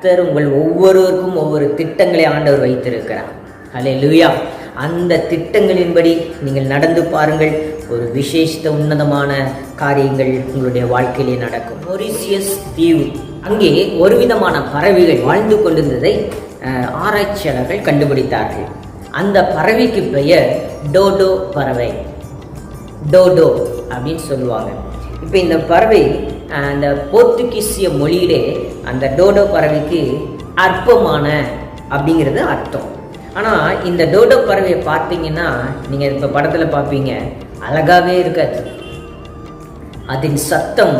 கர்த்தர் உங்கள் ஒவ்வொருவருக்கும் ஒவ்வொரு திட்டங்களை ஆண்டவர் வைத்திருக்கிறார். அலே லூயா அந்த திட்டங்களின்படி நீங்கள் நடந்து பாருங்கள். ஒரு விசேஷித்த உன்னதமான காரியங்கள் உங்களுடைய வாழ்க்கையிலே நடக்கும். மொரிசியஸ் தீவு. அங்கே ஒரு விதமான பறவைகள் வாழ்ந்து கொண்டிருந்ததை ஆராய்ச்சியாளர்கள் கண்டுபிடித்தார்கள். அந்த பறவைக்கு பெயர் டோடோ பறவை. டோடோ அப்படின்னு சொல்லுவாங்க. இப்போ இந்த பறவை அந்த போர்த்துகீசிய மொழியிலே அந்த டோடோ பறவைக்கு அற்பமான அப்படிங்கிறது அர்த்தம். ஆனால் இந்த டோடோ பறவையை பார்த்தீங்கன்னா நீங்கள் இப்போ படத்தில் பார்ப்பீங்க அழகாகவே இருக்காது. அதன் சத்தம்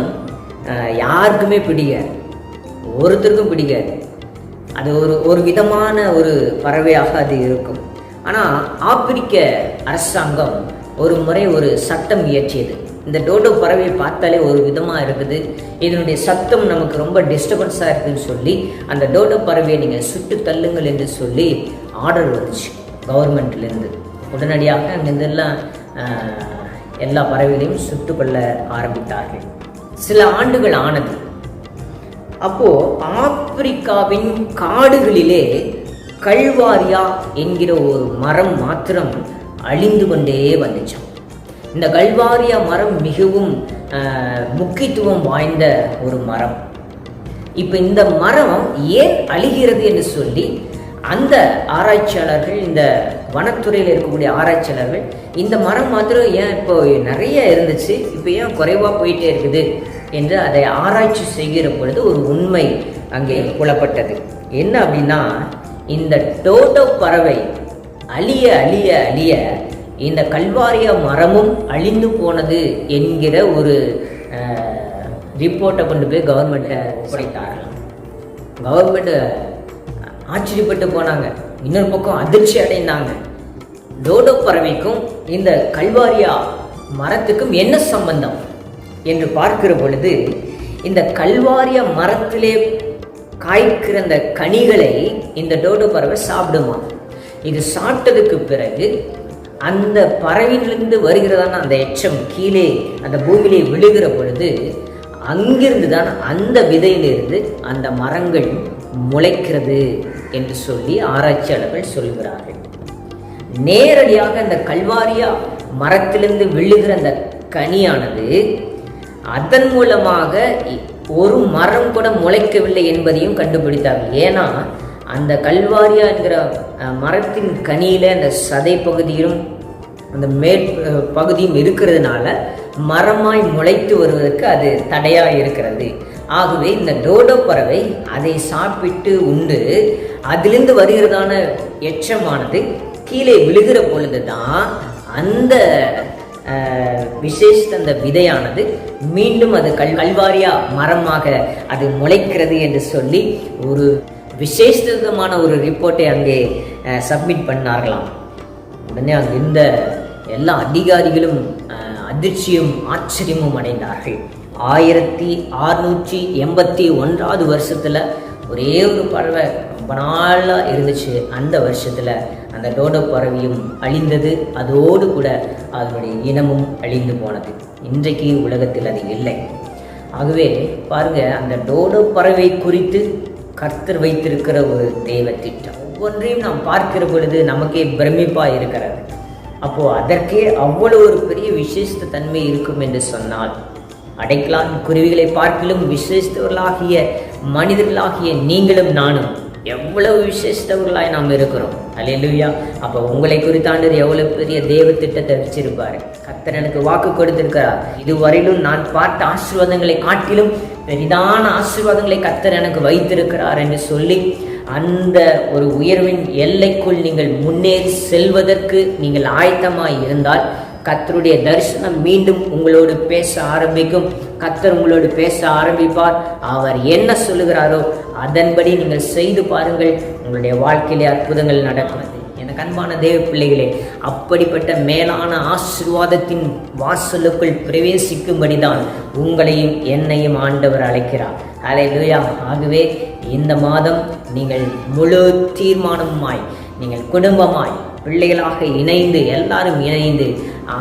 யாருக்குமே பிடிக்காது. ஒருத்தருக்கும் பிடிக்காது. அது ஒரு ஒரு விதமான ஒரு பறவையாக அது இருக்கும். ஆனால் ஆப்பிரிக்க அரசாங்கம் ஒரு முறை ஒரு சட்டம் இயற்றியது. இந்த டோடோ பறவையை பார்த்தாலே ஒரு விதமாக இருக்குது. இதனுடைய சத்தம் நமக்கு ரொம்ப டிஸ்டர்பன்ஸாக இருக்குதுன்னு சொல்லி அந்த டோடோ பறவையை நீங்கள் சுட்டு தள்ளுங்கள் என்று சொல்லி ஆர்டர் வந்துச்சு கவர்மெண்ட்லேருந்து. உடனடியாக அங்கிருந்தெல்லாம் எல்லா பறவைகளையும் சுட்டுக்கொள்ள ஆரம்பித்தார்கள். சில ஆண்டுகள் ஆனது. அப்போ ஆப்பிரிக்காவின் காடுகளிலே கல்வாரியா என்கிற ஒரு மரம் மாத்திரம் அழிந்து கொண்டே வந்துச்சான் இந்த கல்வாரியா மரம் மிகவும் முக்கியத்துவம் வாய்ந்த ஒரு மரம். இப்போ இந்த மரம் ஏன் அழிகிறது என்று சொல்லி அந்த ஆராய்ச்சியாளர்கள் இந்த வனத்துறையில் இருக்கக்கூடிய ஆராய்ச்சியாளர்கள் இந்த மரம் மாத்திரம் ஏன் இப்போ நிறைய இருந்துச்சு இப்போ ஏன் குறைவாக போயிட்டே இருக்குது என்று அதை ஆராய்ச்சி செய்கிற பொழுது ஒரு உண்மை அங்கே புலப்பட்டது. என்ன அப்படின்னா இந்த டோட்டோ பறவை அழிய அழிய அழிய இந்த கல்வாரிய மரமும் அழிந்து போனது என்கிற ஒரு ரிப்போர்ட்டை கொண்டு போய் கவர்மெண்ட்டை ஒப்படைத்தார்கள் கவர்மெண்ட்டு ஆச்சரியப்பட்டு போனாங்க. இன்னொரு பக்கம் அதிர்ச்சி அடைந்தாங்க. டோடோ பறவைக்கும் இந்த கல்வாரியா மரத்துக்கும் என்ன சம்பந்தம் என்று பார்க்கிற பொழுது இந்த கல்வாரிய மரத்திலே காய்க்கிற அந்த கனிகளை இந்த டோடோ பறவை சாப்பிடுமா? இது சாப்பிட்டதுக்கு பிறகு அந்த பறவையிலிருந்து வருகிறதான அந்த எச்சம் கீழே அந்த பூமியிலே விழுகிற பொழுது அங்கிருந்து தான் அந்த விதையிலிருந்து அந்த மரங்கள் முளைக்கிறது என்று சொல்லி ஆராய்ச்சியாளர்கள் சொல்கிறார்கள். நேரடியாக அந்த கல்வாரியா மரத்திலிருந்து விழுகிற அந்த கனியானது அதன் மூலமாக ஒரு மரம் கூட முளைக்கவில்லை என்பதையும் கண்டுபிடித்தார்கள். ஏன்னா அந்த கல்வாரியா என்கிற மரத்தின் கனியில் அந்த சதை பகுதியிலும் அந்த மேற் பகுதியும் இருக்கிறதுனால மரமாய் முளைத்து வருவதற்கு அது தடையாக இருக்கிறது. ஆகவே இந்த டோடோ பறவை அதை சாப்பிட்டு உண்டு. அதிலிருந்து வருகிறதான எச்சமானது கீழே விழுகிற பொழுதுதான் அந்த விசேஷ அந்த விதையானது மீண்டும் அது கல் கல்வாரியா மரமாக அது முளைக்கிறது என்று சொல்லி ஒரு விசேஷமான ஒரு ரிப்போர்ட்டை அங்கே சப்மிட் பண்ணார்களாம். உடனே அங்க இருந்த எல்லா அதிகாரிகளும் அதிர்ச்சியும் ஆச்சரியமும் அடைந்தார்கள். ஆயிரத்தி அறுநூற்றி எண்பத்தி ஒன்றாவது வருஷத்தில் ஒரே ஒரு பறவை ரொம்ப நாளாக இருந்துச்சு. அந்த வருஷத்தில் அந்த டோடோ பறவையும் அழிந்தது. அதோடு கூட அதனுடைய இனமும் அழிந்து போனது. இன்றைக்கு உலகத்தில் அது இல்லை. ஆகவே பாருங்கள் அந்த டோடோ பறவை குறித்து கர்த்தர் வைத்திருக்கிற ஒரு தெய்வ திட்டம் ஒவ்வொன்றையும் நாம் பார்க்கிற பொழுது நமக்கே பிரமிப்பாக இருக்கிறது. அப்போது அதற்கே அவ்வளோ ஒரு பெரிய விசேஷ தன்மை இருக்கும் என்று சொன்னால் அடைக்கலான் குருவிகளை பார்க்கிலும் விசேஷத்தவர்களாகிய மனிதர்களாகிய நீங்களும் நானும் எவ்வளவு விசேஷத்தவர்களாய் நாம் இருக்கிறோம். அலையிலுயா அப்போ உங்களை குறித்தாண்டர் எவ்வளவு பெரிய தேவ திட்டத்தை வச்சிருப்பார். கர்த்தர் எனக்கு வாக்கு கொடுத்திருக்கிறார். இதுவரையிலும் நான் பார்த்த ஆசீர்வாதங்களை காட்டிலும் பெரிதான ஆசீர்வாதங்களை கத்தர் எனக்கு வைத்திருக்கிறார் என்று சொல்லி அந்த ஒரு உயர்வின் எல்லைக்குள் நீங்கள் முன்னேறி செல்வதற்கு நீங்கள் ஆயத்தமாக இருந்தால் கத்தருடைய தரிசனம் மீண்டும் உங்களோடு பேச ஆரம்பிக்கும். கர்த்தர் உங்களோடு பேச ஆரம்பிப்பார். அவர் என்ன சொல்லுகிறாரோ அதன்படி நீங்கள் செய்து பாருங்கள். உங்களுடைய வாழ்க்கையிலே அற்புதங்கள் நடக்கிறது. எனக்கு அன்பான தேவ பிள்ளைகளே அப்படிப்பட்ட மேலான ஆசீர்வாதத்தின் வாசலுக்குள் பிரவேசிக்கும்படிதான் உங்களையும் என்னையும் ஆண்டவர் அழைக்கிறார். ஹalleluya. ஆகவே இந்த மாதம் நீங்கள் முழு தீர்மானமாய் நீங்கள் குடும்பமாய் பிள்ளைகளாக இணைந்து எல்லாரும் இணைந்து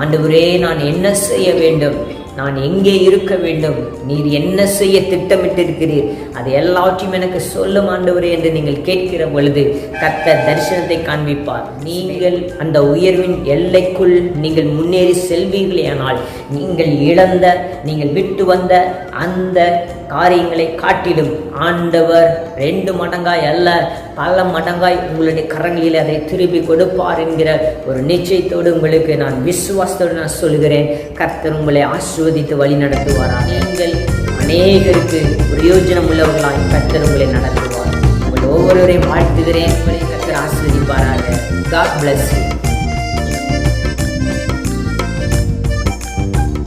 ஆண்டவரே நான் என்ன செய்ய வேண்டும்? நான் எங்கே இருக்க வேண்டும்? நீர் என்ன செய்ய திட்டமிட்டிருக்கிறீர்? அது எல்லாவற்றையும் எனக்கு சொல்லும் ஆண்டவரே என்று நீங்கள் கேட்கிற பொழுது கத்த தரிசனத்தை காண்பிப்பார். நீங்கள் அந்த உயர்வின் எல்லைக்குள் நீங்கள் முன்னேறி செல்வீர்களே ஆனால் நீங்கள் இழந்த நீங்கள் விட்டு வந்த அந்த காரியங்களை காட்டிடும். ஆண்டவர் ரெண்டு மடங்காய் அல்ல பல மடங்காய் உங்களுடைய கரங்களில் அதை திருப்பி கொடுப்பார் என்கிற ஒரு நிச்சயத்தோடு உங்களுக்கு நான் விசுவாசத்தோடு நான் சொல்கிறேன் கர்த்தர் உங்களை ஆசிர்வதித்து வழி நடத்துவாரா? நீங்கள் அநேகருக்கு பிரயோஜனம் உள்ளவர்களாய் கர்த்தர் உங்களை நடத்துவார். உங்கள் ஒவ்வொருவரையும் வாழ்த்துகிறேன். உங்களை கர்த்தர் ஆசிர்வதிப்பாராக. God bless you